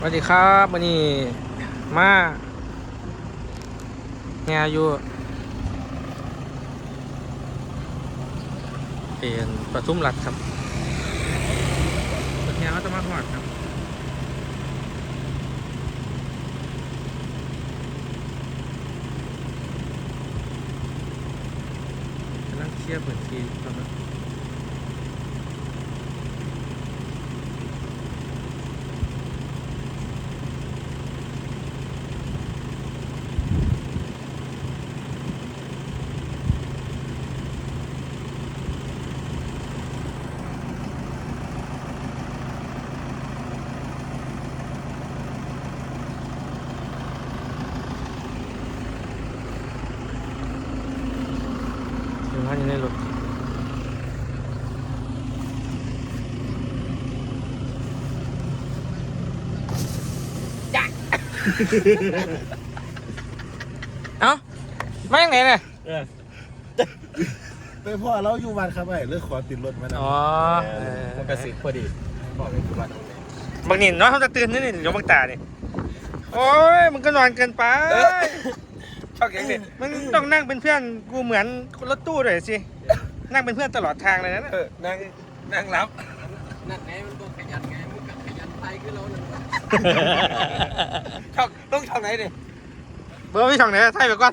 สวัสดีครับวันนี้มาแงอยู่เป็นปทุมรัฐครับรถแงเขาจะมาหอดครับกำลังเคลียร์พื้นที่ครับถึ เอ้ามาอย่างไหนเนี่ยไปพ่อเราอยู่บ้านครับไอ้เลือกขอติดรถมานะอ๋อมันกระสิบพอดีบอกเป็นวันบางนินเนาะเขาจะตื่นนี่นี่เดี๋ยวบางตาเนี่ยโอ้ยมันก็นอนเกินไปชอบแก๊งเนี่ยมันต้องนั่งเป็นเพื่อนกูเหมือนรถตู้ด้วยสินั่งเป็นเพื่อนตลอดทางเลยนะเออนั่งนั่งรับนั่นไงมันบอกขยันไง มันก็ขยันไปคือเรานั่นแหละชอบต้องชอบไหนเนี่ยเบอร์พี่ช่องไหนไทยไปก่อน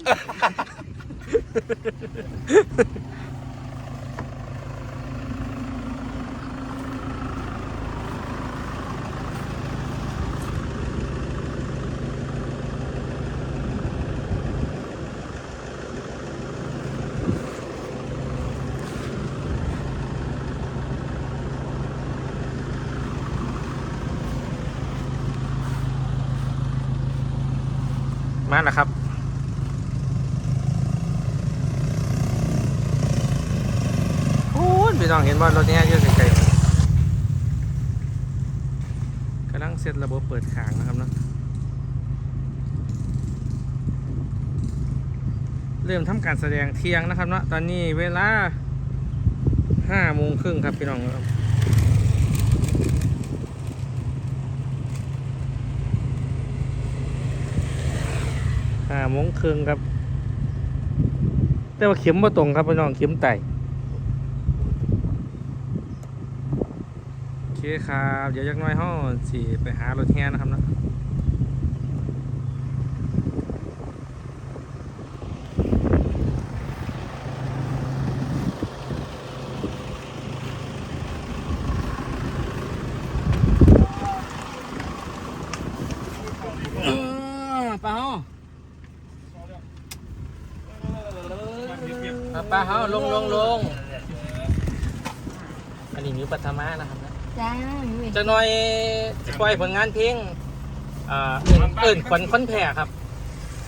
มาแล้วครับโอ้ยพี่น้องเห็นว่ารถนี้ยเยอะไกลๆกำลังเซตระบบเปิดขางนะครับเนาะเริ่มทำการแสดงเที่ยงนะครับเนาะตอนนี้เวลาห้าโมงครึ่งครับพี่น้องครับ ห้าโมงครึ่งครับ แต่ว่าเข็มบ่ตรงครับพี่น้องเข็มไต่โอเคครับ เดี๋ยวยักน้อยห้องสี่ไปหารถแห่นะครับเนาะเออปลาเฮาอะป ลาเฮาลงลงลงอันนี้นิ้วปัทมานะครับนะจ้าอยู่อีกจะหน่อยปล่อยผลงานเพลงอ่าเอิ่นเอิ่นขวัญค้นแผ่ครับ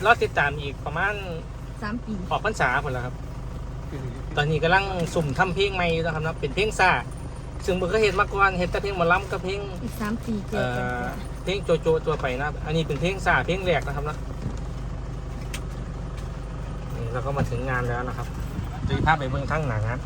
รอติดตามอีกประมาณสามปีออกพรรษาคนแล้วครับ ตอนนี้กำลังสุ่มทำเพลงใหม่อยู่นะครับนะเป็นเพลงซ่าซึ่งเพิ่งก็เห็นมาก่อนเห็นแต่เพลงหมอลำกับเพลงอีกสามปีเจเอ่อกันอเพลงโจโจตัวไปนะอันนี้เป็นเพลงซ่าเพลงแรกนะครับนะนี่เราก็มาถึงงานแล้วนะครับ จะพาไปเบื้องทั้งหนังครับ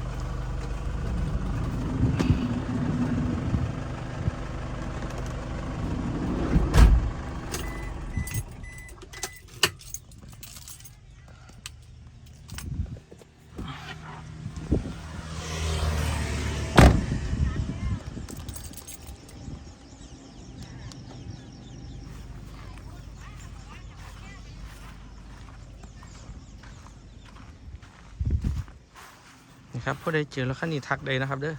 ครับผู้ใดเจอแล้วขั้นนี้ทักได้นะครับเด้อ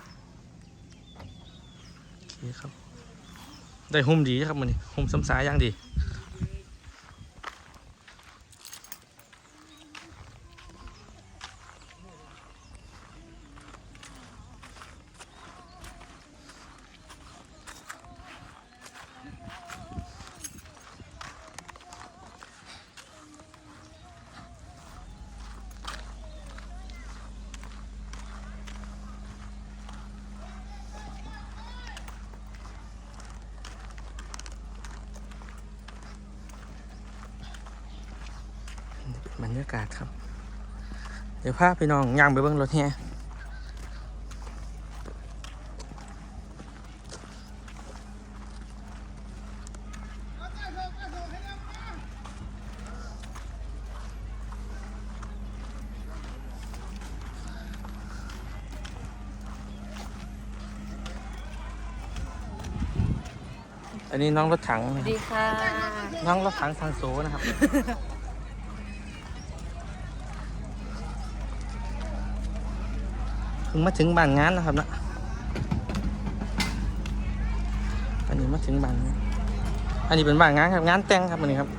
โอเคครับ ได้หุ่มดีครับมันนี่หุ่มซ้ำสายอย่างดี รยากาศครับ เดี๋ยวพาไปน้องย่างไปเบิ้งรถเนี่ยอันนี้น้องรถถังนะครับดีค่ะ น้องรถถังทางโซนะครับ พิ่งมาถึงบ้านงานนะครับนะอันนี้มาถึงบ้านงานอันนี้เป็นบ้านงานครับงานแต่งครับอันนี้ครับ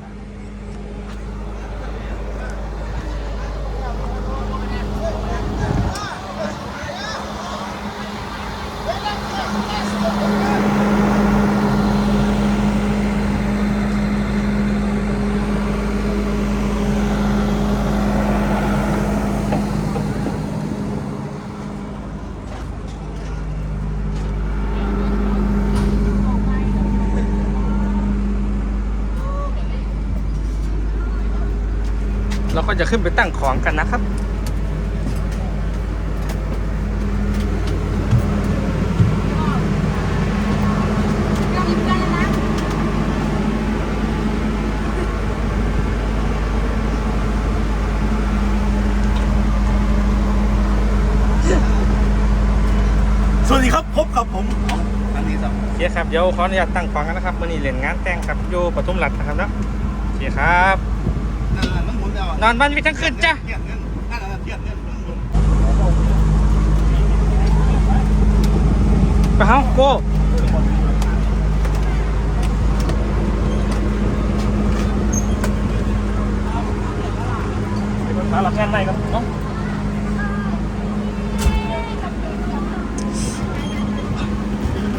จะขึ้นไปตั้งของกันนะครับ สวัสดีครับพบกับผมของอันนี้ครับโอเคครับ เดี๋ยวขออนุญาตตั้งของกันนะครับมื่อนี้เล่นงานแต่งครับอยู่ปทุมรัฐนะครับเนาะโอเคครับ นั่น นั่นมันหมุนแล้วนอนบ้านวิทั้งคืนจ้ะเทียบเงินนั่นนั่นเทียบเงินมันหมุนไปเฮาโก้มาหลับงานใหม่ครับน้อง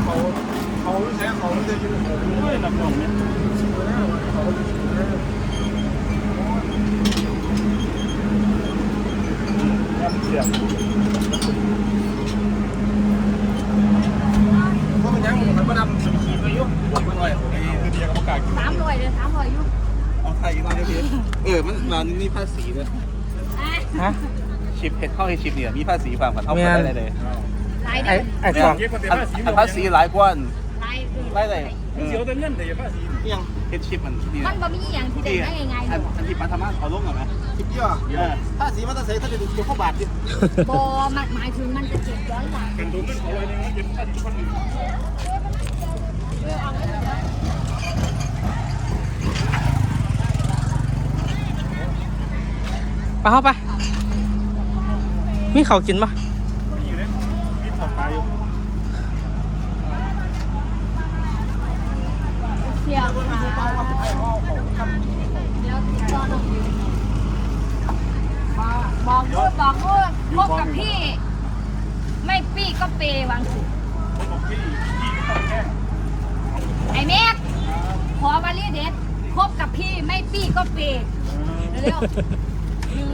เขาเขาใช้เขาจะยืนด้วยลำนองเนี่ย สียบเพราะมันยังมันมาดำขี่ไปยุ่งมันลอยไอ้คือเดียกับประกาศสามร้อยเลยสามร้อยอยู่เอาไทยมาเดี๋ยวพี่เออ มันมานี่ภาษีเลยฮะชิปเห็ดเข้าให้ชิปเนี่ยมีภาษีความกันเท่ากันได้เลยลายไอ้เดียวไอ้กล่องอันภาษีหลายกว่าลายได้เลยเสียวแต่เงินแต่อย่าภาษียังเฮ็ดชิปมันนี่มันบ่มีอย่างที่ได้ได้ง่ายๆหรอันอกอันที่ปัทมาเอาลงหน่อยไหมชิปเยอะภาษีมันต้องใช้ถ้าจะดูเข้าบาทดิบ่มันหมายถึงมันจะเก็บย้อนหลังกันตัวเงินเขาไว้ในเงินเก็บภาษีคนอื่นไปเฮาไป มีเขาวกินปะ มีอยู่เลยมีทองตายอยู่ เที่ยวค่ะแล้วก็ต้อง บอกพูดบอกพูดพบกับพี่ ไม่ปี้ก็เปย์วางสิผมบอกพี่พี่ไม่ต้องแก้ไอ้เมฆขอมาเรียเด็ดพบกับพี่ไม่ปี้ก็เปย์เร็วๆหนึ่ง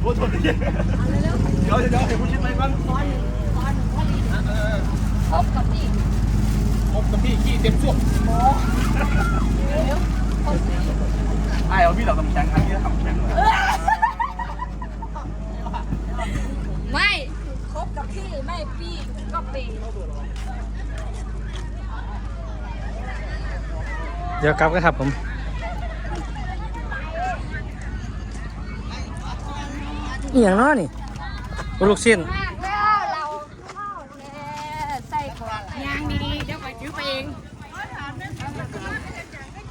โอ้โหเดียวเอาเร็วเดี๋ยวเดี๋ยวเดี๋ยวพูดชิปไปก่อนอนหนึ่งตอนหนึ่งพบกับพี่ ผมกับพี่ขี้เต็มช่วงโอ้เร็วพบกับพี่ไอ้เอาพี่เราทำแข็งครั้งนี้ทำแข็งเลยไม่คบกับพี่ไม่ปี้ก็ปีเดี๋ยวกลับกันครับผมนี่อย่างน้อนี่ลูกชิ้น มากแล้วเราเข้าเลยใส่กรอกยางดีๆเดี๋ยวไปซื้อไปเอง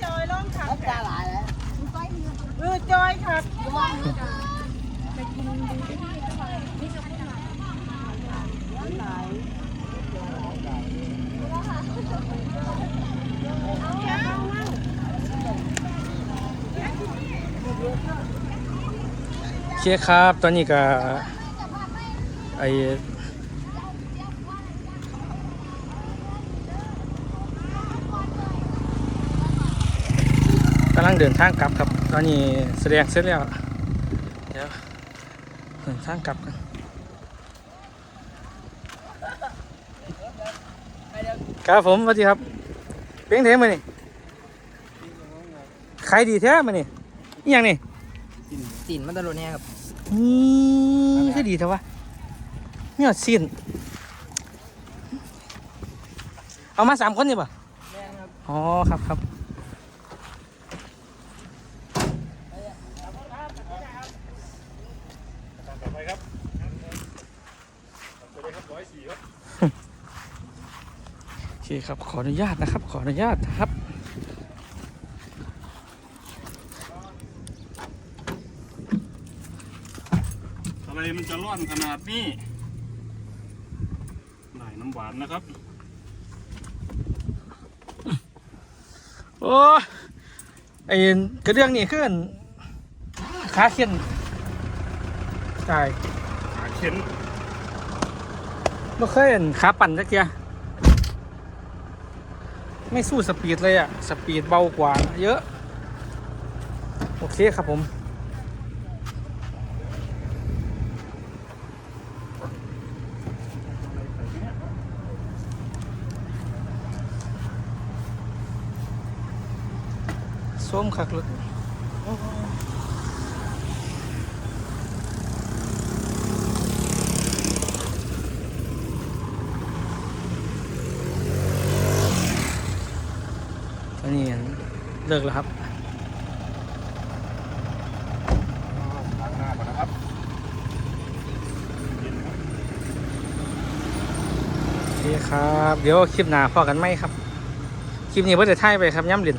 จอยลองขับจาหลายแล้ว เออจอย ครับไปกินดูที่นี่โอเคครับ ตอนนี้ก็ไอกำลั งเดินทางกลับครับ ตอนนี้แสดงเสร็จแล้ว เดี๋ยวเดินทางกลับกันครับผมสวัสดีครับเป็นเทมานี่ขายดีแท้มานี่อหย่างนี่สินมันตลอดเนี่ยครับนี่คือดีเถอะวะเนี่ยสิ้นเอามาสามคนนี่ป่ะอ๋อครับครับ คช่ครับโอเคครับขออนุญาตนะครับ ขออนุญาตครับอะไรมันจะร่อนขนาดนี้ไหลน้ำหวานนะครับโอ้ไอ้กระเรื่องนี่ขึ้นขาเข็นใช่ขาเข็น ไม่เคยเห็นขาปั่นจักเทียไม่สู้สปีดเลยอะสปีดเบากว่าเยอะ โอเคครับผมส้มคักเลย อันนี้เลิกแล้วครับล้างหน้าก่อนนะครับโอเคครับ เดี๋ยวคลิปหน้าพอกันไหมครับ คลิปนี้เพื่อจะถ่ายไปครับย่ำเรียน